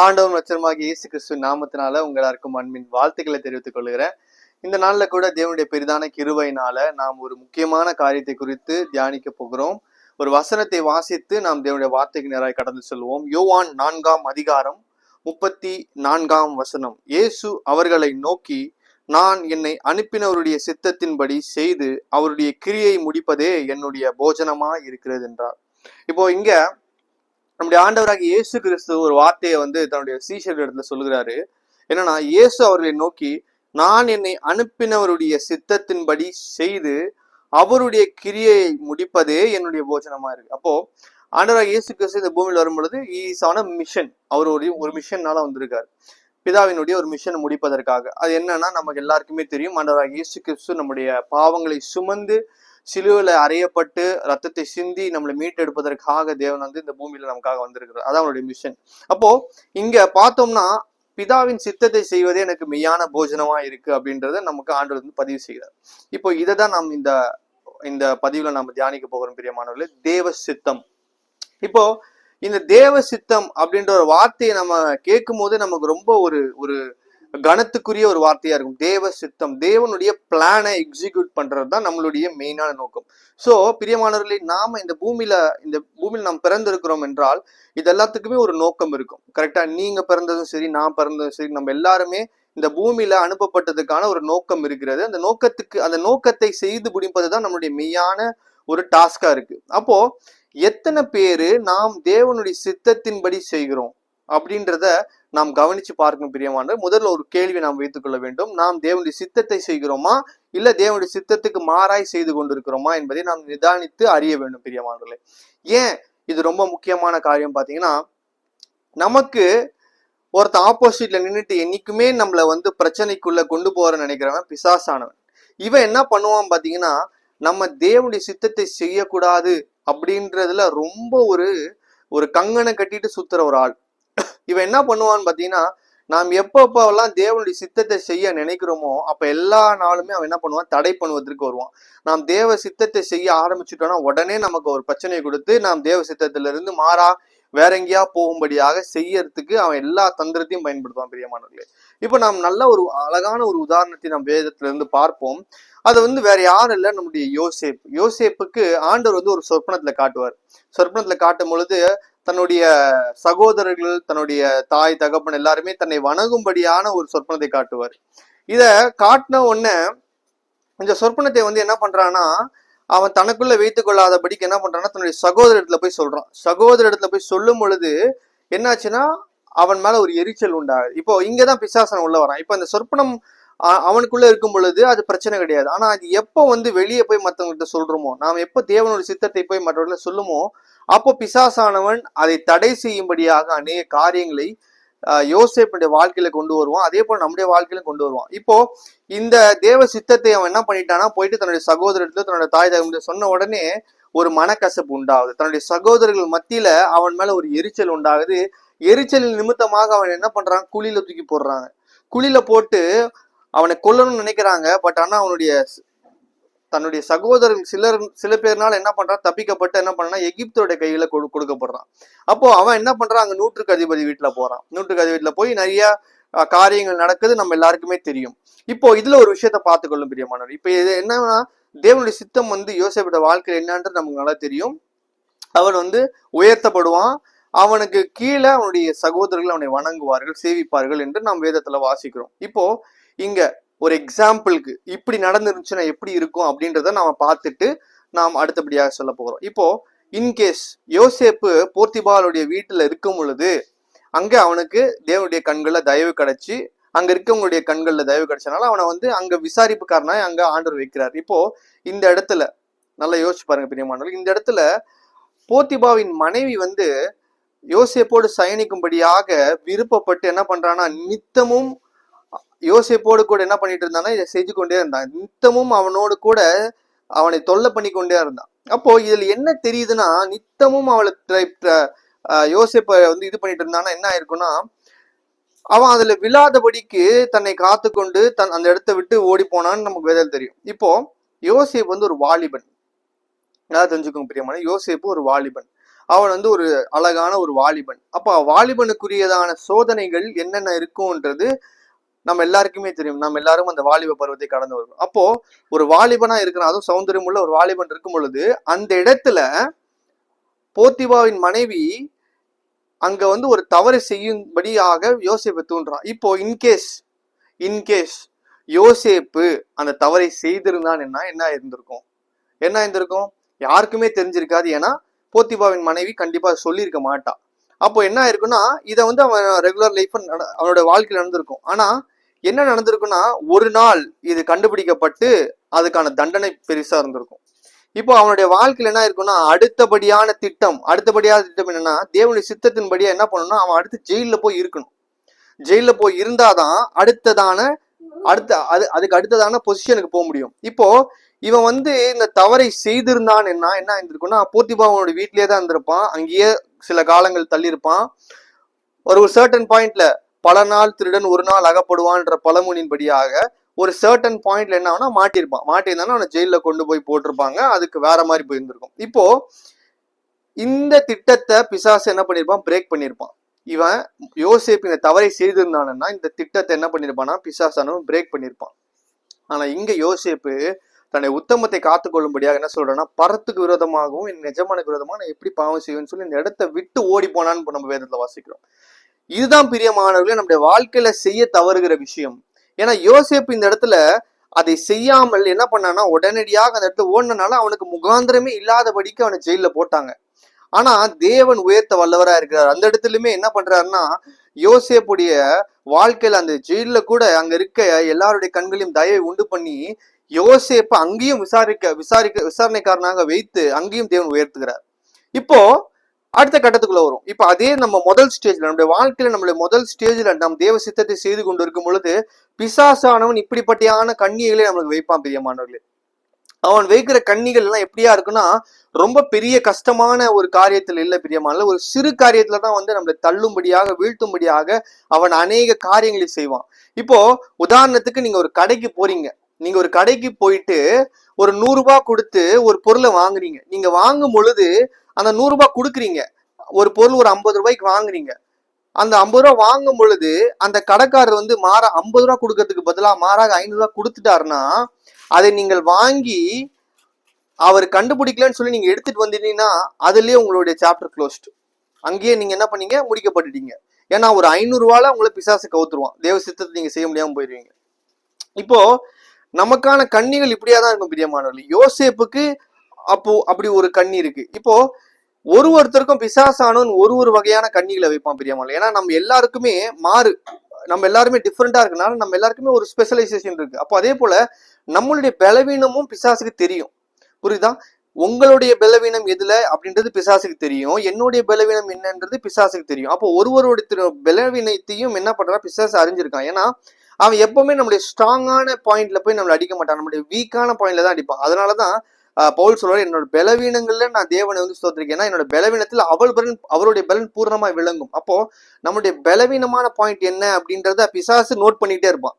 ஆண்டவன் வச்சனமாக இயேசு கிறிஸ்து நாமத்தினால உங்கள் எல்லாருக்கும் அன்பின் வாழ்த்துக்களை தெரிவித்துக் கொள்கிறேன். இந்த நாள்ல கூட தேவனுடைய பெரிதான கிருவையினால நாம் ஒரு முக்கியமான காரியத்தை குறித்து தியானிக்க போகிறோம். ஒரு வசனத்தை வாசித்து நாம் தேவனுடைய வார்த்தைக்கு நேராக கடந்து செல்வோம். யோவான் நான்காம் அதிகாரம் முப்பத்தி நான்காம் வசனம். இயேசு அவர்களை நோக்கி நான் என்னை அனுப்பினவருடைய சித்தத்தின்படி செய்து அவருடைய கிரியை முடிப்பதே என்னுடைய போஜனமா இருக்கிறது என்றார். இப்போ இங்க நம்முடைய ஆண்டவராக இயேசு கிறிஸ்து ஒரு வார்த்தையை வந்து தன்னுடைய சீஷர்கள் இடத்துல சொல்லுகிறாரு. என்னன்னா இயேசு அவர்களை நோக்கி நான் என்னை அனுப்பினவருடைய சித்தத்தின்படி செய்து அவருடைய கிரியை முடிப்பதே என்னுடைய போஜனமா இருக்கு. அப்போ ஆண்டவராக இயேசு கிறிஸ்து இந்த பூமியில் வரும்பொழுது ஈஸ் ஆன மிஷன் அவர் ஒரு ஒரு மிஷன்னால வந்திருக்காரு. பிதாவினுடைய ஒரு மிஷனை முடிப்பதற்காக. அது என்னன்னா நமக்கு எல்லாருக்குமே தெரியும் ஆண்டவராக இயேசு கிறிஸ்து நம்முடைய பாவங்களை சுமந்து சிலுவையில அறையப்பட்டு ரத்தத்தை சிந்தி நம்மளை மீட்டெடுப்பதற்காக தேவன் வந்து இந்த பூமியில நமக்காக வந்திருக்கிறார். அதான் அவருடைய மிஷன் அப்போ இங்க பார்த்தோம்னா பிதாவின் சித்தத்தை செய்வதே எனக்கு மெய்யான போஜனமா இருக்கு அப்படின்றத நமக்கு ஆண்டு வந்து பதிவு செய்கிறார். இப்போ இதை தான் நாம் இந்த இந்த பதிவுல நம்ம தியானிக்க போகிறோம் பிரியமானவர்களே தேவ சித்தம். இப்போ இந்த தேவ சித்தம் அப்படின்ற ஒரு வார்த்தையை நம்ம கேட்கும் போது நமக்கு ரொம்ப ஒரு ஒரு கனத்துக்குரிய ஒரு வார்த்தையா இருக்கும். தேவ சித்தம். தேவனுடைய பிளானை எக்ஸிக்யூட் பண்றது தான் நம்மளுடைய மெயினான நோக்கம். ஸோ பிரியமானவர்களே நாம இந்த பூமியில இந்த பூமியில் நாம் பிறந்திருக்கிறோம் என்றால் இது எல்லாத்துக்குமே ஒரு நோக்கம் இருக்கும். கரெக்டா நீங்க பிறந்ததும் சரி நான் பிறந்ததும் சரி நம்ம எல்லாருமே இந்த பூமியில அனுப்பப்பட்டதுக்கான ஒரு நோக்கம் இருக்கிறது. அந்த நோக்கத்துக்கு அந்த நோக்கத்தை செய்து முடிப்பது தான் நம்மளுடைய மெய்யான ஒரு டாஸ்கா இருக்கு. அப்போ எத்தனை பேரு நாம் தேவனுடைய சித்தத்தின்படி செய்கிறோம்? அப்படின்றத நாம் கவனிச்சு பார்க்கணும் பிரியமான முதல்ல ஒரு கேள்வி நாம் வைத்துக் கொள்ள வேண்டும். நாம் தேவனுடைய சித்தத்தை செய்கிறோமா? இல்ல தேவனுடைய சித்தத்துக்கு மாறாய் செய்து கொண்டிருக்கிறோமா என்பதை நாம் நிதானித்து அறிய வேண்டும் பிரியமானவர்களே. ஏன் இது ரொம்ப முக்கியமான காரியம் பாத்தீங்கன்னா நமக்கு ஒருத்த ஆப்போசிட்ல நின்றுட்டு என்னைக்குமே நம்மளை வந்து பிரச்சனைக்குள்ள கொண்டு போற நினைக்கிறவன் பிசாசானவன். இவன் என்ன பண்ணுவான் பாத்தீங்கன்னா நம்ம தேவனுடைய சித்தத்தை செய்யக்கூடாது அப்படின்றதுல ரொம்ப ஒரு ஒரு கங்கனை கட்டிட்டு சுத்துற ஒரு ஆள். இவன் என்ன பண்ணுவான்னு பார்த்தீங்கன்னா நாம் எப்பப்பெல்லாம் தேவனுடைய சித்தத்தை செய்ய நினைக்கிறோமோ அப்போ எல்லா நாளுமே அவன் என்ன பண்ணுவான்? தடை பண்ணுவதற்கு வருவான். நாம் தேவ சித்தத்தை செய்ய ஆரம்பிச்சுட்டோம்னா உடனே நமக்கு ஒரு பிரச்சனையை கொடுத்து நாம் தேவ சித்தத்திலிருந்து மாறா வேற எங்கேயா போகும்படியாக செய்யறதுக்கு அவன் எல்லா தந்திரத்தையும் பயன்படுத்துவான் பிரியமானவர்களே இப்போ நாம் நல்ல ஒரு அழகான ஒரு உதாரணத்தை நாம் வேதத்திலிருந்து பார்ப்போம். அது வந்து வேற யாரும் இல்லை நம்முடைய யோசேப். யோசேப்புக்கு ஆண்டவர் வந்து ஒரு சொற்பனத்துல காட்டுவார். சொற்பனத்துல காட்டும் பொழுது தன்னுடைய சகோதரர்கள் தன்னுடைய தாய் தகப்பன் எல்லாருமே தன்னை வணங்கும்படியான ஒரு சொற்பனத்தை காட்டுவார். இத காட்டின உடனே இந்த சொற்பனத்தை வந்து என்ன பண்றான்னா அவன் தனக்குள்ள வைத்துக் கொள்ளாதபடிக்கு என்ன பண்றான்னா தன்னுடைய சகோதர இடத்துல போய் சொல்றான். சகோதர இடத்துல போய் சொல்லும் பொழுது என்னாச்சுன்னா அவன் மேல ஒரு எரிச்சல் உண்டாகுது. இப்போ இங்கதான் பிசாசனம் உள்ள வரான். இப்போ இந்த சொற்பனம் அவனுக்குள்ள இருக்கும் பொழுது அது பிரச்சனை கிடையாது. ஆனா அது எப்போ வந்து வெளியே போய் மற்றவங்கள்ட்ட சொல்றோமோ நாம் எப்போ தேவனோட சித்தத்தை போய் மற்றவர்கள சொல்லுமோ அப்போ பிசாசானவன் அதை தடை செய்யும்படியாக அநேக காரியங்களை ஆஹ், வாழ்க்கையில கொண்டு வருவான். அதே போல நம்முடைய வாழ்க்கையில கொண்டு வருவான். இப்போ இந்த தேவ சித்தத்தை அவன் என்ன பண்ணிட்டானா போயிட்டு தன்னுடைய சகோதரத்துல தன்னுடைய தாய் தகவல சொன்ன உடனே ஒரு மனக்கசப்பு உண்டாகுது. தன்னுடைய சகோதரர்கள் மத்தியில அவன் மேல ஒரு எரிச்சல் உண்டாகுது. எரிச்சலின் நிமித்தமாக அவன் என்ன பண்றான்? குழியில தூக்கி போடுறாங்க. குழியில போட்டு அவனை கொல்லணும்னு நினைக்கிறாங்க பட் ஆனா அவனுடைய தன்னுடைய சகோதரன் சிலர் சில பேர்னால என்ன பண்றான்? தப்பிக்கப்பட்டு என்ன பண்றான் எகிப்தோட கையில கொடு கொடுக்கப்படுறான். அப்போ அவன் என்ன பண்றான்? அங்க நூற்றுக்கு அதிபதி வீட்டுல போறான். நூற்றுக்கு அதிபதி வீட்டுல போய் நிறைய காரியங்கள் நடக்குது நம்ம எல்லாருக்குமே தெரியும். இப்போ இதுல ஒரு விஷயத்த பார்த்துக்கொள்ளும் பிரியமானவர் இப்போ இது என்னன்னா தேவனுடைய சித்தம் வந்து யோசேப்போட வாழ்க்கையில் என்னன்றது நமக்கு நல்லா தெரியும். அவன் வந்து உயர்த்தப்படுவான். அவனுக்கு கீழே அவனுடைய சகோதரர்கள் அவனை வணங்குவார்கள் சேவிப்பார்கள் என்று நாம் வேதத்துல வாசிக்கிறோம். இப்போ இங்க ஒரு எக்ஸாம்பிளுக்கு இப்படி நடந்துருந்துச்சுன்னா எப்படி இருக்கும் அப்படின்றத நாம பார்த்துட்டு நாம் அடுத்தபடியாக சொல்ல போகிறோம் இப்போ இன்கேஸ் யோசேப்பு போர்த்திபாலுடைய வீட்டில் இருக்கும் பொழுது அங்கே அவனுக்கு தேவனுடைய கண்களில் தயவு கிடைச்சி அங்கே இருக்கவங்களுடைய கண்களில் தயவு கிடைச்சனால அவனை வந்து அங்கே விசாரிப்புக்காரனாய் அங்கே ஆண்டவர் வைக்கிறார். இப்போ இந்த இடத்துல நல்லா யோசிச்சு பாருங்க பிரியமானவர்கள் இந்த இடத்துல போர்த்திபாவின் மனைவி வந்து யோசேப்போடு சயனிக்கும்படியாக விருப்பப்பட்டு என்ன பண்றான்னா நித்தமும் யோசிப்போடு கூட என்ன பண்ணிட்டு இருந்தான்னா இதை செஞ்சு கொண்டே இருந்தான். நித்தமும் அவனோடு கூட அவனை தொல்லை பண்ணி கொண்டே இருந்தான். அப்போ இதுல என்ன தெரியுதுன்னா நித்தமும் அவளை ட்ரை- வந்து இது பண்ணிட்டு இருந்தான்னா என்ன ஆயிருக்கும்னா அவன் அதுல விழாதபடிக்கு தன்னை காத்துக்கொண்டு தன் அந்த இடத்த விட்டு ஓடி போனான்னு நமக்கு வேதல் தெரியும். இப்போ யோசேப் வந்து ஒரு வாலிபன். நல்லா தெரிஞ்சுக்கோங்க பிரியமான யோசேப்பு ஒரு வாலிபன். அவன் வந்து ஒரு அழகான ஒரு வாலிபன். அப்ப வாலிபனுக்குரியதான சோதனைகள் என்னென்ன இருக்கும்ன்றது நம்ம எல்லாருக்குமே தெரியும். நம்ம எல்லாரும் அந்த வாலிப பருவத்தை கடந்து வரும் அப்போ ஒரு வாலிபனா இருக்கிறான் அதுவும் சௌந்தரியம் உள்ள ஒரு வாலிபன் இருக்கும் பொழுது அந்த இடத்துல போத்திபாவின் மனைவி அங்க வந்து ஒரு தவறு செய்யும்படியாக யோசிப்பை தூண்டுறான். இப்போ இன்கேஸ் இன்கேஸ் யோசேப்பு அந்த தவறை செய்திருந்தான் என்ன என்ன இருந்திருக்கும் என்ன இருந்திருக்கும் யாருக்குமே தெரிஞ்சிருக்காது. ஏன்னா போத்திபாவின் மனைவி கண்டிப்பா சொல்லியிருக்க மாட்டா. அப்போ என்ன இருக்குன்னா இதை வந்து அவன் ரெகுலர் லைஃப் அவனோட வாழ்க்கையில் நடந்திருக்கும். ஆனா என்ன நடந்திருக்குன்னா ஒரு நாள் இது கண்டுபிடிக்கப்பட்டு அதுக்கான தண்டனை பெருசா இருந்திருக்கும். இப்போ அவனுடைய வாழ்க்கையில என்ன இருக்குன்னா அடுத்தபடியான திட்டம் அடுத்தபடியான திட்டம் என்னன்னா தேவனுடைய சித்தத்தின்படியா என்ன பண்ணணும்னா அவன் அடுத்து ஜெயில போய் இருக்கணும். ஜெயில போய் இருந்தாதான் அடுத்ததான அடுத்த அது அதுக்கு அடுத்ததான பொசிஷனுக்கு போக முடியும். இப்போ இவன் வந்து இந்த தவறை செய்திருந்தான் என்ன என்ன இருந்திருக்குன்னா போத்திபா அவனோட வீட்லயே தான் இருந்திருப்பான். அங்கேயே சில காலங்கள் தள்ளியிருப்பான். ஒரு ஒரு சர்டன் பாயிண்ட்ல பல நாள் திருடன் ஒரு நாள் அகப்படுவான்ற பழமொழியின்படியாக ஒரு சர்டன் பாயிண்ட்ல என்ன ஆகுனா மாட்டியிருப்பான். மாட்டியிருந்தானா அவனை ஜெயில கொண்டு போய் போட்டிருப்பாங்க. அதுக்கு வேற மாதிரி போயிருந்திருக்கும். இப்போ இந்த திட்டத்தை பிசாசு என்ன பண்ணிருப்பான் பிரேக் பண்ணியிருப்பான். இவன் யோசேப் இந்த தவறை செய்திருந்தானா இந்த திட்டத்தை என்ன பண்ணிருப்பான்னா பிசாசானவன் பிரேக் பண்ணியிருப்பான். ஆனா இங்க யோசேப்பு தன்னுடைய உத்தமத்தை காத்துக்கொள்ளும்படியாக என்ன சொல்றேன்னா பரத்துக்கு விரோதமாகவும் என் நிஜமானுக்கு விரோதமாக நான் எப்படி பாவம் செய்வேன்னு சொல்லி இந்த இடத்த விட்டு ஓடி போனான்னு நம்ம வேதத்துல வாசிக்கிறோம். இதுதான் பிரியமானவர்களே நம்முடைய வாழ்க்கையில செய்ய தவறுகிற விஷயம். ஏன்னா யோசேப்பு இந்த இடத்துல அதை செய்யாமல் என்ன பண்ணான்னா உடனடியாக அந்த இடத்துல ஓடினனால அவனுக்கு முகாந்திரமே இல்லாதபடிக்கு அவனை ஜெயில போட்டாங்க. ஆனா தேவன் உயர்த்த வல்லவரா இருக்கிறார். அந்த இடத்துலயுமே என்ன பண்றாருன்னா யோசேப்புடைய வாழ்க்கையில அந்த ஜெயில கூட அங்க இருக்க எல்லாருடைய கண்களையும் தயவை உண்டு பண்ணி யோசேப்ப அங்கேயும் விசாரிக்க விசாரிக்க விசாரணைக்காரனாக வைத்து அங்கேயும் தேவன் உயர்த்துகிறார். இப்போ அடுத்த கட்டத்துக்குள்ள வரும். இப்போ அதே நம்ம முதல் ஸ்டேஜ்ல நம்முடைய வாழ்க்கையில நம்மளுடைய முதல் ஸ்டேஜ்ல நம் தேவ சித்தத்தை செய்து கொண்டு இருக்கும் பொழுது பிசாசானவன் இப்படிப்பட்டியான கண்ணிகளை நம்மளுக்கு வைப்பான் பிரியமானவர்களே அவன் வைக்கிற கண்ணிகள் எல்லாம் எப்படியா இருக்குன்னா ரொம்ப பெரிய கஷ்டமான ஒரு காரியத்தில் இல்ல பிரியமான ஒரு சிறு காரியத்துல தான் வந்து நம்மளை தள்ளும்படியாக வீழ்த்தும்படியாக அவன் அநேக காரியங்களை செய்வான். இப்போ உதாரணத்துக்கு நீங்க ஒரு கடைக்கு போறீங்க. நீங்க ஒரு கடைக்கு போயிட்டு ஒரு நூறு ரூபாய் கொடுத்து ஒரு பொருளை வாங்குறீங்க. நீங்க வாங்கும் பொழுது அந்த நூறுரூபா கொடுக்குறீங்க. ஒரு பொருள் ஒரு ஐம்பது ரூபாய்க்கு வாங்குறீங்க. அந்த ஐம்பது ரூபா வாங்கும் பொழுது அந்த கடைக்காரர் வந்து மாற ஐம்பது ரூபா கொடுக்கறதுக்கு பதிலாக மாறாக ஐநூறுரூவா கொடுத்துட்டாருன்னா அதை நீங்கள் வாங்கி அவர் கண்டுபிடிக்கலன்னு சொல்லி நீங்கள் எடுத்துட்டு வந்துட்டீங்கன்னா அதுலேயே உங்களுடைய சாப்டர் க்ளோஸ்ட் அங்கேயே நீங்கள் என்ன பண்ணீங்க? முடிக்கப்பட்டுட்டீங்க. ஏன்னா ஒரு ஐநூறுரூவால உங்களை பிசாசு கவுத்துருவான். தேவ சித்தத்தை நீங்கள் செய்ய முடியாமல் போயிடுவீங்க இப்போ நமக்கான கண்ணிகள் இப்படியா தான் இருக்கும் பிரியமானவர்கள். யோசேப்புக்கு அப்போ அப்படி ஒரு கண்ணி இருக்கு. இப்போ ஒரு ஒருத்தருக்கும் பிசாசானவன் ஒரு ஒரு வகையான கண்ணிகளை வைப்பான் பிரியமான ஏன்னா நம்ம எல்லாருக்குமே மாறு. நம்ம எல்லாருமே டிஃப்ரெண்டா இருக்கனால நம்ம எல்லாருக்குமே ஒரு ஸ்பெஷலைசேஷன் இருக்கு. அப்போ அதே போல நம்மளுடைய பலவீனமும் பிசாசுக்கு தெரியும். புரியுதா? உங்களுடைய பலவீனம் எதுல அப்படின்றது பிசாசுக்கு தெரியும். என்னுடைய பலவீனம் என்னன்றது பிசாசுக்கு தெரியும். அப்போ ஒருவருடைய பலவீனத்தையும் என்ன பண்றா பிசாசு அறிஞ்சிருக்கான். ஏன்னா அவன் எப்பவுமே நம்மளுடைய ஸ்ட்ராங்கான பாயிண்ட்ல போய் நம்மளை அடிக்க மாட்டான். நம்மளுடைய வீக்கான பாயிண்ட்ல தான் அடிப்பான். அதனாலதான் பவுல் சொல்றாரு என்னோட பலவீனங்கள்ல நான் தேவனை வந்து ஸ்தோத்திரிக்கேன் ஏன்னா என்னோட பலவீனத்தில் அவள் பலன் அவருடைய பலன் பூர்ணமா விளங்கும். அப்போ நம்மளுடைய பலவீனமான பாயிண்ட் என்ன அப்படின்றத பிசாசு நோட் பண்ணிட்டே இருப்பான்.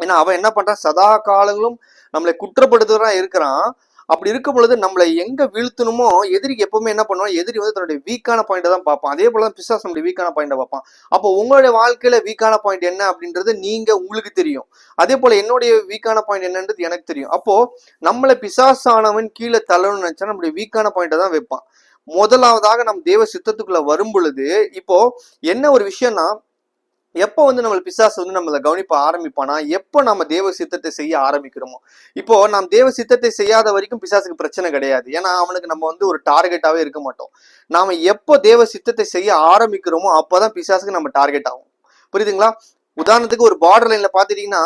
ஏன்னா அவன் என்ன பண்றான்? சதா காலங்களும் நம்மளை குற்றப்படுத்துறா இருக்கிறான். அப்படி இருக்கும் பொழுது நம்மளை எங்க வீழ்த்தணுமோ எதிரிக்கு எப்பவுமே என்ன பண்ணுவோம்? எதிரி வந்து தன்னுடைய வீக்கான பாயிண்ட்டை தான் பார்ப்பான். அதே போல தான் பிசாஸ் நம்மளுடைய வீக்கான பாயிண்டை பார்ப்பான். அப்போ உங்களுடைய வாழ்க்கையில வீக்கான பாயிண்ட் என்ன அப்படின்றது நீங்க உங்களுக்கு தெரியும். அதே போல என்னுடைய வீக்கான பாயிண்ட் என்னன்றது எனக்கு தெரியும். அப்போ நம்மளை பிசாசானவன் கீழே தள்ளணும்னு நினைச்சா நம்மளுடைய வீக்கான பாயிண்ட்டை தான் வைப்பான். முதலாவதாக நம் தேவ சித்தத்துக்குள்ள வரும் பொழுது இப்போ என்ன ஒரு விஷயம்னா எப்போ வந்து நம்ம பிசாசு வந்து நம்மளை கவனிப்ப ஆரம்பிப்பானா எப்போ நம்ம தேவ சித்தத்தை செய்ய ஆரம்பிக்கிறோமோ? இப்போ நாம் தேவ சித்தத்தை செய்யாத வரைக்கும் பிசாசுக்கு பிரச்சனை கிடையாது. ஏன்னா அவனுக்கு நம்ம வந்து ஒரு டார்கெட்டாவே இருக்க மாட்டோம். நாம எப்போ தேவ சித்தத்தை செய்ய ஆரம்பிக்கிறோமோ அப்போதான் பிசாசுக்கு நம்ம டார்கெட் ஆகும். புரியுதுங்களா? உதாரணத்துக்கு ஒரு பார்டர் லைன்ல பாத்துட்டீங்கன்னா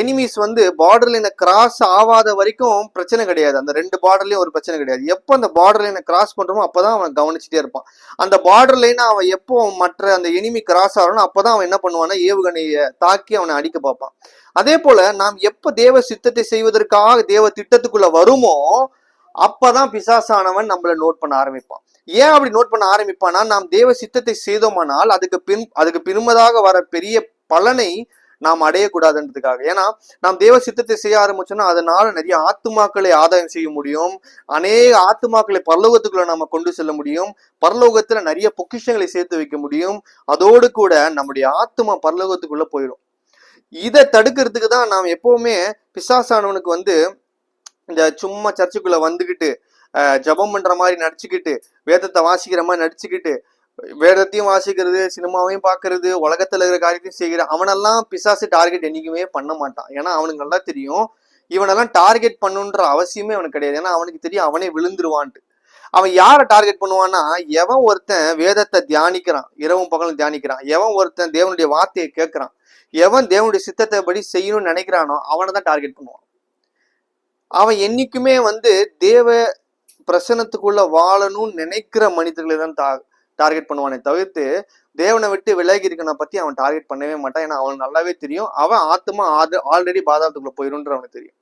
எனிமீஸ் வந்து பார்டர் லைனை கிராஸ் ஆகாத வரைக்கும் பிரச்சனை கிடையாது. அந்த ரெண்டு பார்டர்லையும் ஒரு பிரச்சனை கிடையாது. எப்போ அந்த பார்டர் லைனை கிராஸ் அப்போ தான் அவன் கவனிச்சுட்டே இருப்பான். அந்த பார்டர் லைனை அவன் எப்போ மற்ற அந்த எனிமி கிராஸ் ஆகணும் அப்பதான் அவன் என்ன பண்ணுவான்னா ஏவுகணையை தாக்கி அவனை அடிக்க பார்ப்பான். அதே போல நாம் எப்போ தேவ சித்தத்தை செய்வதற்காக தேவ திட்டத்துக்குள்ள வருமோ அப்பதான் பிசாசானவன் நம்மளை நோட் பண்ண ஆரம்பிப்பான். ஏன் அப்படி நோட் பண்ண ஆரம்பிப்பானா நாம் தேவ சித்தத்தை செய்தோமானால் அதுக்கு பின் அதுக்கு பின்மதாக வர பெரிய பலனை நாம் அடையக்கூடாதுன்றதுக்காக. ஏன்னா நாம் தேவ சித்தத்தை செய்ய ஆரம்பிச்சோம்னா அதனால நிறைய ஆத்துமாக்களை ஆதாயம் செய்ய முடியும். அநேக ஆத்துமாக்களை பரலோகத்துக்குள்ள நம்ம கொண்டு செல்ல முடியும். பரலோகத்துல நிறைய பொக்கிஷங்களை சேர்த்து வைக்க முடியும். அதோடு கூட நம்முடைய ஆத்துமா பரலோகத்துக்குள்ள போயிடும். இதை தடுக்கிறதுக்கு தான் நாம் எப்பவுமே பிசாசானவனுக்கு வந்து இந்த சும்மா சர்ச்சுக்குள்ள வந்துகிட்டு ஜபம் ஜெபம் பண்ற மாதிரி நடிச்சுக்கிட்டு வேதத்தை வாசிக்கிற மாதிரி நடிச்சுக்கிட்டு வேதத்தையும் வாசிக்கிறது சினிமாவையும் பார்க்கறது உலகத்துல இருக்கிற காரியத்தையும் செய்கிற அவனெல்லாம் பிசாசு டார்கெட் என்னைக்குமே பண்ண மாட்டான். ஏன்னா அவனுக்கு நல்லா தெரியும். இவனெல்லாம் டார்கெட் பண்ணுன்ற அவசியமே அவனுக்கு கிடையாது. ஏன்னா அவனுக்கு தெரியும் அவனே விழுந்துருவான்ட்டு. அவன் யாரை டார்கெட் பண்ணுவான்னா எவன் ஒருத்தன் வேதத்தை தியானிக்கிறான் இரவும் பகலும் தியானிக்கிறான் எவன் ஒருத்தன் தேவனுடைய வார்த்தையை கேட்கறான் எவன் தேவனுடைய சித்தத்தை படி செய்யணும்னு நினைக்கிறானோ அவனை தான் டார்கெட் பண்ணுவான். அவன் என்னைக்குமே வந்து தேவ பிரசனத்துக்குள்ள வாழணும்னு நினைக்கிற மனிதர்களை தான் டா டார்கெட் பண்ணுவானே தவிர்த்து தேவனை விட்டு விலகி இருக்கனை பத்தி அவன் டார்கெட் பண்ணவே மாட்டான். ஏன்னா அவனுக்கு நல்லாவே தெரியும். அவன் ஆத்மா ஆல்ரெடி பாதாளத்துக்குள்ள போயிருன்ற அவனுக்கு தெரியும்.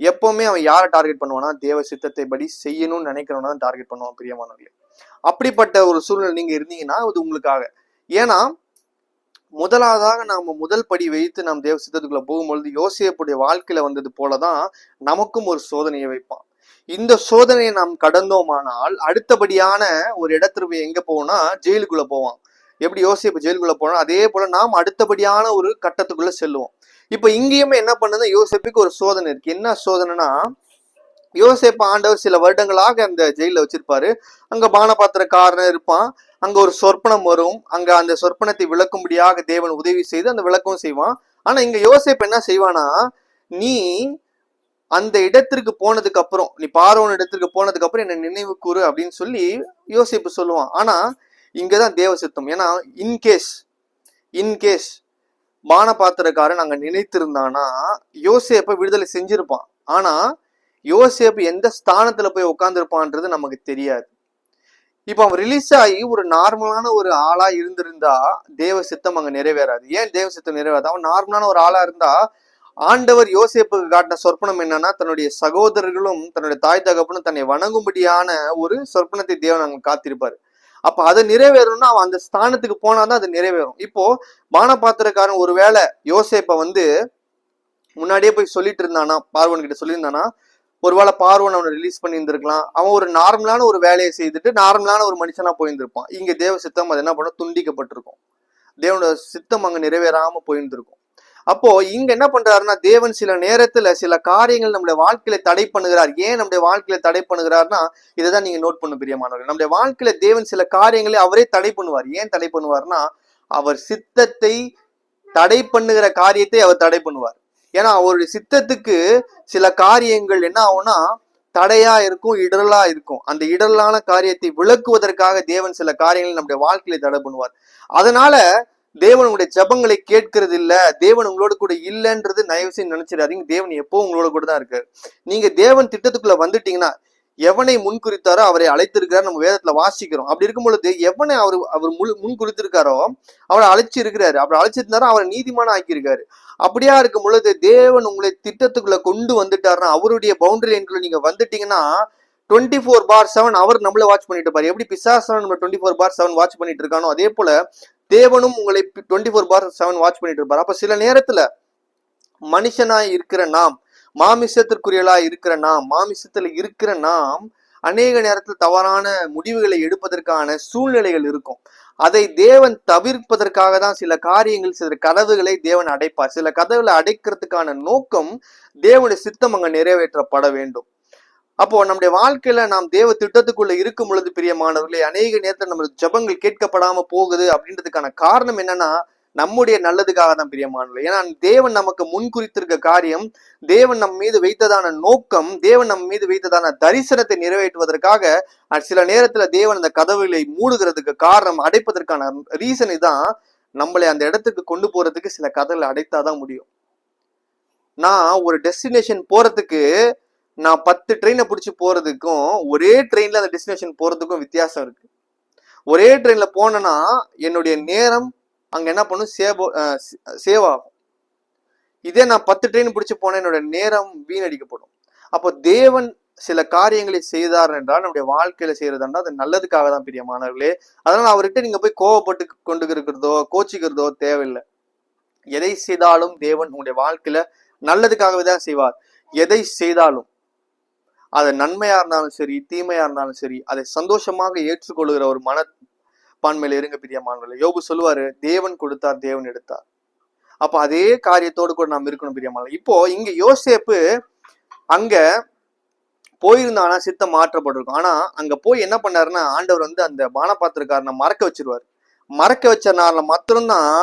எப்பவுமே அவன் யாரை டார்கெட் பண்ணுவானா தேவ சித்தத்தை படி செய்யணும்னு நினைக்கிறவன தான் டார்கெட் பண்ணுவான் பிரியமானவர்களே அப்படிப்பட்ட ஒரு சூழ்நிலை நீங்க இருந்தீங்கன்னா அது உங்களுக்காக. ஏன்னா முதலாவதாக நாம முதல் படி வைத்து நாம் தேவ சித்தத்துக்குள்ள போகும்பொழுது யோசியப்புடைய வாழ்க்கையில வந்தது போலதான் நமக்கும் ஒரு சோதனையை வைப்பான். இந்த சோதனையை நாம் கடந்தோமானால் அடுத்தபடியான ஒரு இடத்துல எங்க போவோம்னா ஜெயிலுக்குள்ள போவான். எப்படி யோசிப்பு ஜெயிலுக்குள்ள போனோம் அதே போல நாம் அடுத்தபடியான ஒரு கட்டத்துக்குள்ள செல்லுவோம். இப்ப இங்கேயுமே என்ன பண்ணுது யோசிப்புக்கு ஒரு சோதனை இருக்கு. என்ன சோதனைனா யோசேப்பு ஆண்டவர் சில வருடங்களாக அந்த ஜெயில வச்சிருப்பாரு. அங்க பானபாத்திரக்காரன் இருப்பான். அங்க ஒரு சொற்பனம் வரும். அங்க அந்த சொற்பனத்தை விளக்கும்படியாக தேவன் உதவி செய்து அந்த விளக்கம் செய்வான். ஆனா இங்க யோசேப் என்ன செய்வானா நீ அந்த இடத்திற்கு போனதுக்கு அப்புறம் நீ பார்வோன் இடத்திற்கு போனதுக்கு அப்புறம் என்ன நினைவு கூறு அப்படின்னு சொல்லி யோசிப்பு சொல்லுவான். ஆனா இங்கதான் தேவ சித்தம். ஏன்னா இன்கேஸ் இன்கேஸ் பானபாத்திரக்காரன் அங்க நினைத்திருந்தானா யோசேப்பை விடுதலை செஞ்சிருப்பான். ஆனா யோசேப்பு எந்த ஸ்தானத்துல போய் உட்கார்ந்துருப்பான்றது நமக்கு தெரியாது. இப்ப அவன் ரிலீஸ் ஆகி ஒரு நார்மலான ஒரு ஆளா இருந்திருந்தா தேவ சித்தம் அங்க நிறைவேறாது. ஏன் தேவ சித்தம் நிறைவேறாது? அவன் நார்மலான ஒரு ஆளா இருந்தா ஆண்டவர் யோசேப்புக்கு காட்டின சொற்பனம் என்னன்னா தன்னுடைய சகோதரர்களும் தன்னுடைய தாய் தகப்பனும் தன்னை வணங்கும்படியான ஒரு சொற்பனத்தை தேவன் அங்க காத்திருப்பாரு. அப்ப அதை நிறைவேறணும்னா அவன் அந்த ஸ்தானத்துக்கு போனாதான் அது நிறைவேறும். இப்போ பானபாத்திரக்காரன் ஒருவேளை யோசேப்ப வந்து முன்னாடியே போய் சொல்லிட்டு இருந்தானா பார்வன் கிட்ட சொல்லியிருந்தானா ஒருவேளை பார்வன் அவனை ரிலீஸ் பண்ணி இருந்திருக்கலாம் அவன் ஒரு நார்மலான ஒரு வேலையை செய்துட்டு நார்மலான ஒரு மனுஷனா போயிருந்திருப்பான். இங்க தேவ சித்தம் அது என்ன பண்ண துண்டிக்கப்பட்டிருக்கும். தேவனோட சித்தம் அங்க நிறைவேறாம போயிருந்திருக்கும். அப்போ இங்க என்ன பண்றாருன்னா தேவன் சில நேரத்துல சில காரியங்கள் நம்முடைய வாழ்க்கையில தடை பண்ணுகிறார். ஏன் நம்முடைய வாழ்க்கையில தடை பண்ணுகிறார்னா இதைதான் நீங்க நோட் பண்ணும் பிரியமானவர்கள். நம்முடைய வாழ்க்கையில தேவன் சில காரியங்களை அவரே தடை பண்ணுவார். ஏன் தடை பண்ணுவார்னா அவர் சித்தத்தை தடை பண்ணுகிற காரியத்தை அவர் தடை பண்ணுவார். ஏன்னா அவருடைய சித்தத்துக்கு சில காரியங்கள் என்ன ஆகும்னா தடையா இருக்கும் இடரலா இருக்கும். அந்த இடரலான காரியத்தை விளக்குவதற்காக தேவன் சில காரியங்களை நம்முடைய வாழ்க்கையில தடை பண்ணுவார். அதனால தேவன் உங்களுடைய ஜபங்களை கேட்கறது இல்ல தேவன் உங்களோட கூட இல்லைன்றது தயவு செய்து நினைச்சிடாதீங்க. தேவன் எப்பவும் உங்களோட கூட தான் இருக்காரு. நீங்க தேவன் திட்டத்துக்குள்ள வந்துட்டீங்கன்னா எவனை முன்குறித்தாரோ அவரை அழைத்திருக்கிறார். நம்ம வேதத்துல வாசிக்கிறோம். அப்படி இருக்கும் பொழுது எவனை அவர் அவர் முழு முன் குறித்திருக்காரோ அவரை அழைச்சி இருக்கிறாரு அப்படி அழைச்சிருந்தாரோ அவரை நீதிமான ஆக்கியிருக்காரு அப்படியா இருக்கும் பொழுது தேவன் உங்களை திட்டத்துக்குள்ள கொண்டு வந்துட்டாருன்னா அவருடைய பவுண்டரி லைனுக்குள்ள நீங்க வந்துட்டீங்கன்னா டுவெண்ட்டி ஃபோர் பார் செவன் அவர் நம்மள வாட்ச் பண்ணிட்டு பாரு எப்படி பிசாசன் நம்ம twenty four by seven watch பண்ணிட்டு இருக்கானோ அதே போல தேவனும் உங்களை twenty four by seven watch பண்ணிட்டு இருப்பார் அப்ப சில நேரத்துல மனுஷனாய் இருக்கிற நாம் மாமிசத்திற்குரியலா இருக்கிற நாம் மாமிசத்துல இருக்கிற நாம் அநேக நேரத்தில் தவறான முடிவுகளை எடுப்பதற்கான சூழ்நிலைகள் இருக்கும். அதை தேவன் தவிர்ப்பதற்காக தான் சில காரியங்கள் சில கதவுகளை தேவன் அடைப்பார். சில கதவுகளை அடைக்கிறதுக்கான நோக்கம் தேவனுடைய சித்தம் அங்க நிறைவேற்றப்பட வேண்டும். அப்போ நம்முடைய வாழ்க்கையில நாம் தேவ திட்டத்துக்குள்ள இருக்கும் பொழுது பிரியமானவர்களே அநேக நேரத்தில் நம்ம ஜபங்கள் கேட்கப்படாம போகுது அப்படின்றதுக்கான காரணம் என்னன்னா நம்முடைய நல்லதுக்காக தான் பிரியமானவர்களே. ஏன்னா தேவன் நமக்கு முன் குறித்திருக்க காரியம் தேவன் நம் மீது வைத்ததான நோக்கம் தேவன் நம் மீது வைத்ததான தரிசனத்தை நிறைவேற்றுவதற்காக சில நேரத்துல தேவன் அந்த கதவுகளை மூடுகிறதுக்கு காரணம் அடைப்பதற்கான ரீசன் தான் நம்மளை அந்த இடத்துக்கு கொண்டு போறதுக்கு சில கதவுகளை அடைத்தாதான் முடியும். நான் ஒரு டெஸ்டினேஷன் போறதுக்கு நான் பத்து ட்ரெயினை பிடிச்சி போறதுக்கும் ஒரே ட்ரெயின்ல அந்த டெஸ்டினேஷன் போறதுக்கும் வித்தியாசம் இருக்கு. ஒரே ட்ரெயின்ல போனேன்னா என்னுடைய நேரம் அங்க என்ன பண்ணும்? சேவ் சேவ் ஆகும் இதே நான் பத்து ட்ரெயின் பிடிச்சி போனேன் என்னோட நேரம் வீணடிக்கப்படும். அப்போ தேவன் சில காரியங்களை செய்தார் என்றால் நம்முடைய வாழ்க்கையில செய்யறதுன்னா அது நல்லதுக்காக தான் பிரியமானவர்களே அதனால அவர்கிட்ட நீங்க போய் கோவப்பட்டு கொண்டு இருக்கிறதோ கோச்சிக்கிறதோ தேவையில்லை. எதை செய்தாலும் தேவன் உங்களுடைய வாழ்க்கையில நல்லதுக்காகவே தான் செய்வார். எதை செய்தாலும் அது நன்மையா இருந்தாலும் சரி தீமையா இருந்தாலும் சரி அதை சந்தோஷமாக ஏற்றுக்கொள்கிற ஒரு மனப்பான்மையில இருங்க பிரியமானவர்களே யோபு சொல்லுவாரு தேவன் கொடுத்தார் தேவன் எடுத்தார். அப்ப அதே காரியத்தோடு கூட நாம் இருக்கணும் பிரியமான இப்போ இங்க யோசேப்பு அங்க போயிருந்தானா சித்தம் மாற்றப்பட்டிருக்கும். ஆனா அங்க போய் என்ன பண்ணாருன்னா ஆண்டவர் வந்து அந்த பானபாத்திரக்காரனை மறக்க வச்சிருவார். மறக்க வச்சனால மாத்திரம்தான்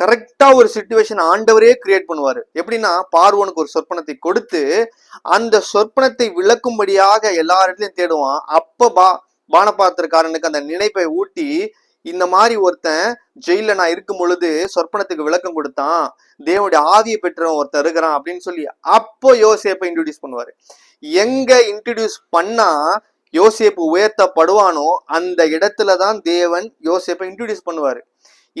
கரெக்டா ஒரு சுச்சுவேஷன் ஆண்டவரே கிரியேட் பண்ணுவாரு. எப்படின்னா பார்வனுக்கு ஒரு சொற்பனத்தை கொடுத்து அந்த சொற்பனத்தை விளக்கும்படியாக எல்லா இடத்துலையும் தேடுவான். அப்ப பா பானபாத்திரக்காரனுக்கு அந்த நினைப்பை ஊட்டி இந்த மாதிரி ஒருத்தன் ஜெயில நான் இருக்கும் பொழுது சொற்பனத்துக்கு விளக்கம் கொடுத்தான். தேவனுடைய ஆவியை பெற்றவன் ஒருத்தன் இருக்கிறான் அப்படின்னு சொல்லி அப்போ யோசேப்பை இன்ட்ரடியூஸ் பண்ணுவாரு. எங்க இன்ட்ரடியூஸ் பண்ணா யோசேப்பு உயர்த்தப்படுவானோ அந்த இடத்துல தான் தேவன் யோசேப்பை இன்ட்ரடியூஸ் பண்ணுவாரு.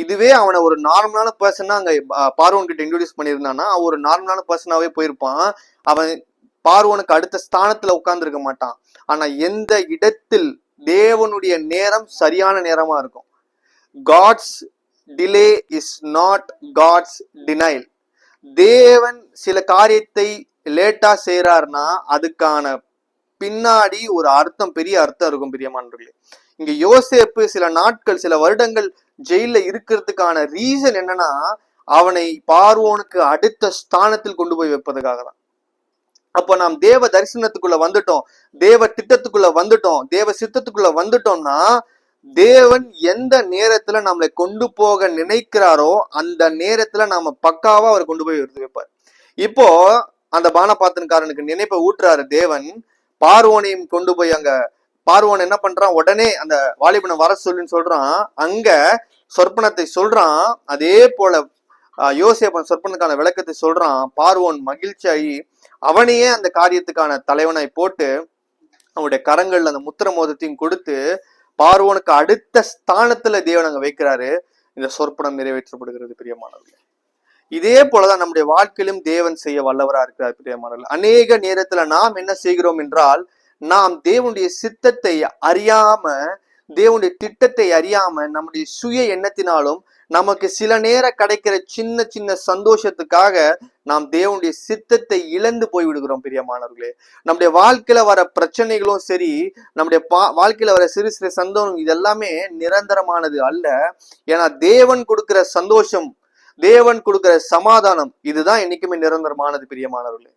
இதுவே அவனை ஒரு நார்மலான பர்சனா அங்க பார்வன் கிட்ட இன்ட்ரடியூஸ் பண்ணியிருந்தானா ஒரு நார்மலான பர்சனாவே போயிருப்பான். அவன் பார்வனுக்கு அடுத்த ஸ்தானத்துல உட்கார்ந்துருக்க மாட்டான். ஆனா எந்த இடத்தில் தேவனுடைய நேரம் சரியான நேரமா இருக்கும்? God's delay is not God's denial தேவன் சில காரியத்தை லேட்டா செய்யறாருன்னா அதுக்கான பின்னாடி ஒரு அர்த்தம் பெரிய அர்த்தம் இருக்கும் பிரியமானவர்களே. இங்க யோசேப்பு சில நாட்கள் சில வருடங்கள் ஜெயில இருக்கிறதுக்கான ரீசன் என்னன்னா அவனை பார்வோனுக்கு அடுத்த ஸ்தானத்தில் கொண்டு போய் வைப்பதுக்காக தான் அப்ப நாம் தேவ தரிசனத்துக்குள்ள வந்துட்டோம் தேவ திட்டத்துக்குள்ள வந்துட்டோம் தேவ சித்தத்துக்குள்ள வந்துட்டோம்னா தேவன் எந்த நேரத்துல நம்மளை கொண்டு போக நினைக்கிறாரோ அந்த நேரத்துல நாம பக்காவா அவர் கொண்டு போய் எடுத்து வைப்பார். இப்போ அந்த பானபாத்தன்காரனுக்கு நினைப்பை ஊட்டுறாரு தேவன் பார்வோனையும் கொண்டு போய் அங்க பார்வோன் என்ன பண்றான்? உடனே அந்த வாலிபனை வர சொல்லுன்னு சொல்றான். அங்க சொற்பனத்தை சொல்றான். அதே போல ஆஹ், யோசேப்பன் சொற்பனுக்கான விளக்கத்தை சொல்றான். பார்வோன் மகிழ்ச்சியாகி அவனையே அந்த காரியத்துக்கான தலைவனாய் போட்டு அவனுடைய கரங்கள்ல அந்த முத்திர மோதத்தையும் கொடுத்து பார்வோனுக்கு அடுத்த ஸ்தானத்துல தேவன் அங்க வைக்கிறாரு. இந்த சொற்பனம் நிறைவேற்றப்படுகிறது பிரியமானவர்கள். இதே போலதான் நம்முடைய வாழ்க்கையிலும் தேவன் செய்ய வல்லவரா இருக்கிறார் பிரியமானவர்கள். அநேக நேரத்துல நாம் என்ன செய்கிறோம் என்றால் நாம் தேவனுடைய சித்தத்தை அறியாம தேவனுடைய திட்டத்தை அறியாம நம்முடைய சுய எண்ணத்தினாலும் நமக்கு சில நேரம் கிடைக்கிற சின்ன சின்ன சந்தோஷத்துக்காக நாம் தேவனுடைய சித்தத்தை இழந்து போய் விடுகிறோம் பிரியமானவர்களே. நம்முடைய வாழ்க்கையில வர பிரச்சனைகளும் சரி நம்முடைய பா வாழ்க்கையில வர சிறு சிறு சந்தோஷம் இதெல்லாமே நிரந்தரமானது அல்ல. ஏன்னா தேவன் கொடுக்கிற சந்தோஷம் தேவன் கொடுக்கிற சமாதானம் இதுதான் என்னைக்குமே நிரந்தரமானது பிரியமானவர்களே.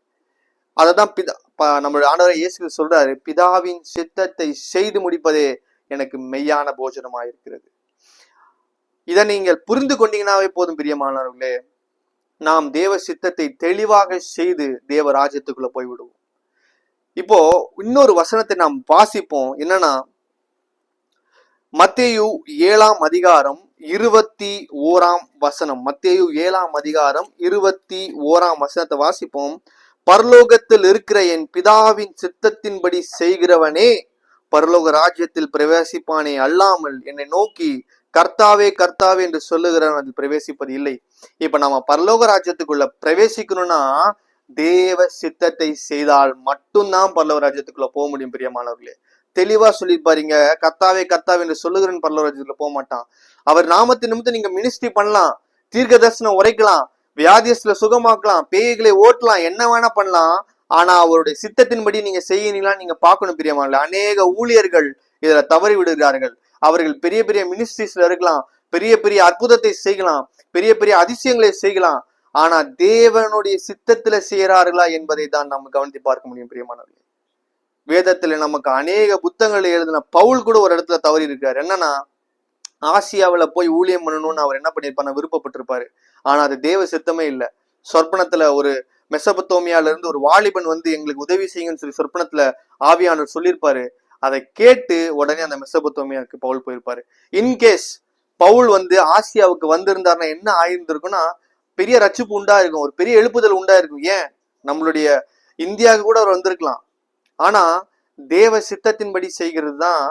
அததான் பிதா ப- நம்மளுடைய ஆண்டவர் இயேசு சொல்றாரு பிதாவின் சித்தத்தை செய்து முடிப்பதே எனக்கு மெய்யான போஜனமா இருக்கிறது இதை நீங்கள் புரிந்து கொண்டீங்கன்னாவே போதும் பிரியமானவர்களே. நாம் தேவ சித்தத்தை தெளிவாக செய்து தேவ ராஜ்யத்துக்குள்ள போய்விடுவோம். இப்போ இன்னொரு வசனத்தை நாம் வாசிப்போம். என்னன்னா மத்தேயு ஏழாம் அதிகாரம் இருபத்தி ஓராம் வசனம். மத்தேயு ஏழாம் அதிகாரம் இருபத்தி ஓராம் வசனத்தை வாசிப்போம். பரலோகத்தில் இருக்கிற என் பிதாவின் சித்தத்தின்படி செய்கிறவனே பரலோக ராஜ்யத்தில் பிரவேசிப்பானே அல்லாமல் என்னை நோக்கி கர்த்தாவே கர்த்தாவே என்று சொல்லுகிறவன் அதில் பிரவேசிப்பது இல்லை. இப்ப நம்ம பரலோக ராஜ்யத்துக்குள்ள பிரவேசிக்கணும்னா தேவ சித்தத்தை செய்தால் மட்டும்தான் பரலோக ராஜ்யத்துக்குள்ள போக முடியும் பிரியமானவர்களே. தெளிவா பாருங்க கர்த்தாவே கர்த்தாவே என்று சொல்லுகிறேன் பரலோக ராஜ்யத்துக்குள்ள போக மாட்டான். அவர் நாமத்தை நிமித்தம் நீங்க மினிஸ்ட்ரி பண்ணலாம் தீர்க்க தரிசனம் உரைக்கலாம் வியாதியஸ்ல சுகமாக்கலாம் பேய்களை ஓட்டலாம் என்ன வேணா பண்ணலாம். ஆனா அவருடைய சித்தத்தின்படி நீங்க செய்யறீங்களா நீங்க பார்க்கணும் பிரியமான அநேக ஊழியர்கள் இதுல தவறி விடுகிறார்கள். அவர்கள் பெரிய பெரிய மினிஸ்ட்ரிஸ்ல இருக்கலாம் பெரிய பெரிய அற்புதத்தை செய்யலாம் பெரிய பெரிய அதிசயங்களை செய்யலாம். ஆனா தேவனுடைய சித்தத்துல செய்யறார்களா என்பதை தான் நம்ம கவனித்து பார்க்க முடியும் பிரியமானவர்களே வேதத்துல நமக்கு அநேக புத்தகங்களை எழுதின பவுல் கூட ஒரு இடத்துல தவறி இருக்காரு என்னன்னா ஆசியாவுல போய் ஊழியம் பண்ணணும்னு அவர் என்ன பண்ணிருப்பாரு விருப்பப்பட்டிருப்பாரு. ஆனா அது தேவ சித்தமே இல்லை. சொற்பனத்துல ஒரு மெசபத்தோமியால இருந்து ஒரு வாலிபன் வந்து எங்களுக்கு உதவி செய்யுங்கன்னு சொல்லி சொற்பனத்துல ஆவியானவர் சொல்லியிருப்பாரு. அதை கேட்டு உடனே அந்த மெசபத்தோமியாவுக்கு பவுல் போயிருப்பாரு. இன்கேஸ் பவுல் வந்து ஆசியாவுக்கு வந்திருந்தாருன்னா என்ன ஆயிருந்திருக்குன்னா பெரிய ரச்சிப்பு உண்டா இருக்கும் ஒரு பெரிய எழுப்புதல் உண்டா இருக்கும் ஏன்? நம்மளுடைய இந்தியாவுக்கு கூட அவர் வந்திருக்கலாம். ஆனா தேவ சித்தத்தின்படி செய்கிறது தான்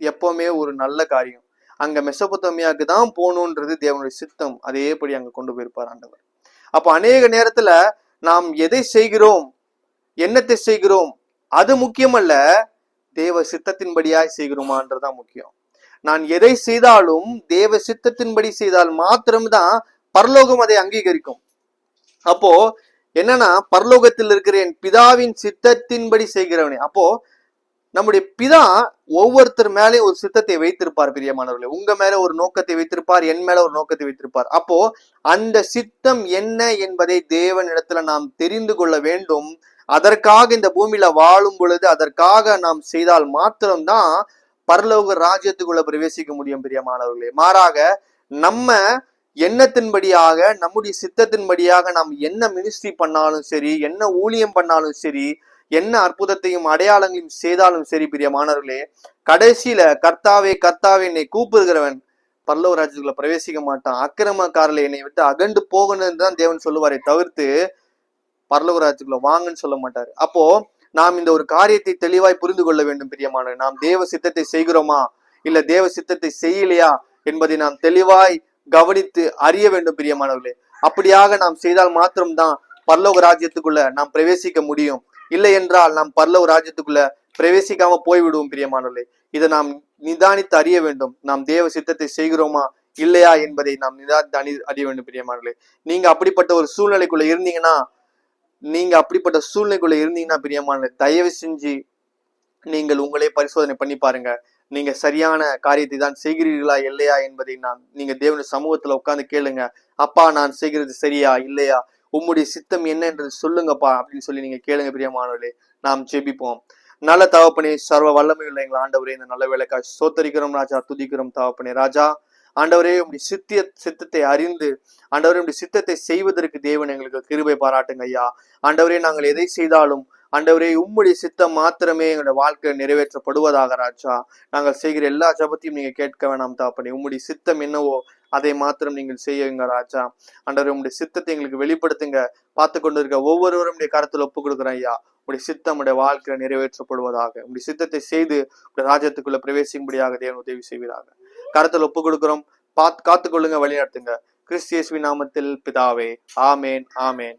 எப்பவுமே ஒரு நல்ல காரியம். அங்க மெசபத்தோமியாவுக்கு தான் போகணுன்றது தேவனுடைய சித்தம். அதேபடி அங்க கொண்டு போயிருப்பார் ஆண்டவர். அப்போ அநேக நேரத்துல நாம் எதை செய்கிறோம்? என்னத்தை செய்கிறோம்? அது முக்கியமல்ல தேவ சித்தத்தின்படியாய் செய்கிறோமான்றதுதான் முக்கியம். நான் எதை செய்தாலும் தேவ சித்தத்தின்படி செய்தால் மாத்திரம்தான் பரலோகம் அதை அங்கீகரிக்கும். அப்போ என்னன்னா பரலோகத்தில் இருக்கிற என் பிதாவின் சித்தத்தின்படி செய்கிறவனே. அப்போ நம்முடைய பிதா ஒவ்வொருத்தர் மேலே ஒரு சித்தத்தை வைத்திருப்பார் பிரியமானவர்களே. உங்க மேல ஒரு நோக்கத்தை வைத்திருப்பார் என் மேல ஒரு நோக்கத்தை வைத்திருப்பார். அப்போ அந்த சித்தம் என்ன என்பதை தேவனிடத்துல நாம் தெரிந்து கொள்ள வேண்டும். அதற்காக இந்த பூமியில வாழும் பொழுது அதற்காக நாம் செய்தால் மாத்திரம்தான் பரலோக ராஜ்யத்துக்குள்ள பிரவேசிக்க முடியும் பிரியமானவர்களே. மாறாக நம்ம எண்ணத்தின்படியாக நம்முடைய சித்தத்தின்படியாக நாம் என்ன மினிஸ்ட்ரி பண்ணாலும் சரி என்ன ஊழியம் பண்ணாலும் சரி என்ன அற்புதத்தையும் அடையாளங்களையும் செய்தாலும் சரி பிரியமானவர்களே கடைசியில கர்த்தாவே கர்த்தாவே என்னை கூப்பிடுகிறவன். பல்லவ ராஜ்யத்துக்குள்ள பிரவேசிக்க மாட்டான். அக்கிரமக்காரில் என்னை விட்டு அகண்டு போகணும்னு தான் தேவன் சொல்லுவாரே தவிர்த்து பரலோக ராஜ்யத்துக்குள்ள வாங்கன்னு சொல்ல மாட்டாரு. அப்போ நாம் இந்த ஒரு காரியத்தை தெளிவாய் புரிந்து கொள்ள வேண்டும் பிரியமான நாம் தேவ சித்தத்தை செய்கிறோமா? இல்ல தேவ சித்தத்தை செய்யலையா என்பதை நாம் தெளிவாய் கவனித்து அறிய வேண்டும் பிரியமானவர்களே அப்படியாக நாம் செய்தால் மாத்திரம்தான் பரலோக ராஜ்யத்துக்குள்ள நாம் பிரவேசிக்க முடியும். இல்லை என்றால் நாம் பரலோக ராஜ்யத்துக்குள்ள பிரவேசிக்காம போய்விடுவோம் பிரியமானவர்களே. இதை நாம் நிதானித்து அறிய வேண்டும். நாம் தேவ சித்தத்தை செய்கிறோமா இல்லையா என்பதை நாம் நிதானித்து அணி அறிய வேண்டும் பிரியமானவர்களே. நீங்க அப்படிப்பட்ட ஒரு சூழ்நிலைக்குள்ள இருந்தீங்கன்னா நீங்க அப்படிப்பட்ட சூழ்நிலைக்குள்ள இருந்தீங்கன்னா பிரியமான தயவு செஞ்சு நீங்கள் உங்களே பரிசோதனை பண்ணி பாருங்க. நீங்க சரியான காரியத்தை தான் செய்கிறீர்களா இல்லையா என்பதை நான் நீங்க தேவனுடைய சமூகத்துல உட்கார்ந்து கேளுங்க. அப்பா நான் செய்கிறது சரியா இல்லையா? உம்முடைய சித்தம் என்ன என்று சொல்லுங்கப்பா அப்படின்னு சொல்லி நீங்க கேளுங்க பிரியமானவர்களே நாம் ஜெபிப்போம். நல்ல தகப்பனே சர்வ வல்லமை உள்ள எங்கள் ஆண்டவரே இந்த நல்ல வேலைக்காய் சோத்தரிக்கிறோம் ராஜா துதிக்கிறோம் தகப்பனே. ராஜா ஆண்டவரே உடைய சித்திய சித்தத்தை அறிந்து ஆண்டவரே உடைய சித்தத்தை செய்வதற்கு தேவன் எங்களுக்கு கிருபை பாராட்டுங்க ஐயா. ஆண்டவரே நாங்கள் எதை செய்தாலும் ஆண்டவரே உம்முடைய சித்தம் மாத்திரமே எங்களுடைய வாழ்க்கை நிறைவேற்றப்படுவதாக ராஜா. நாங்கள் செய்கிற எல்லா ஜபத்தையும் நீங்க கேட்க வேணாம் தாப்பனே உம்முடைய சித்தம் என்னவோ அதை மாத்திரம் நீங்கள் செய்யுங்க ராஜா. அன்றரை உங்களுடைய சித்தத்தை எங்களுக்கு வெளிப்படுத்துங்க. பார்த்து கொண்டு இருக்க ஒவ்வொருவரும் உடைய கருத்தில் ஒப்பு கொடுக்குறேன் ஐயா. உடைய சித்தம் உடைய வாழ்க்கையில நிறைவேற்றப்படுவதாக. உடைய சித்தத்தை செய்து உடைய ராஜ்யத்துக்குள்ள பிரவேசிக்கும்படியாக தேவன் உதவி செய்வதாக கருத்தில் ஒப்பு கொடுக்கிறோம். பார்த்து காத்துக்கொள்ளுங்க வழிநடத்துங்க. கிறிஸ்தியஸ்வி நாமத்தில் பிதாவே. ஆமேன் ஆமேன்.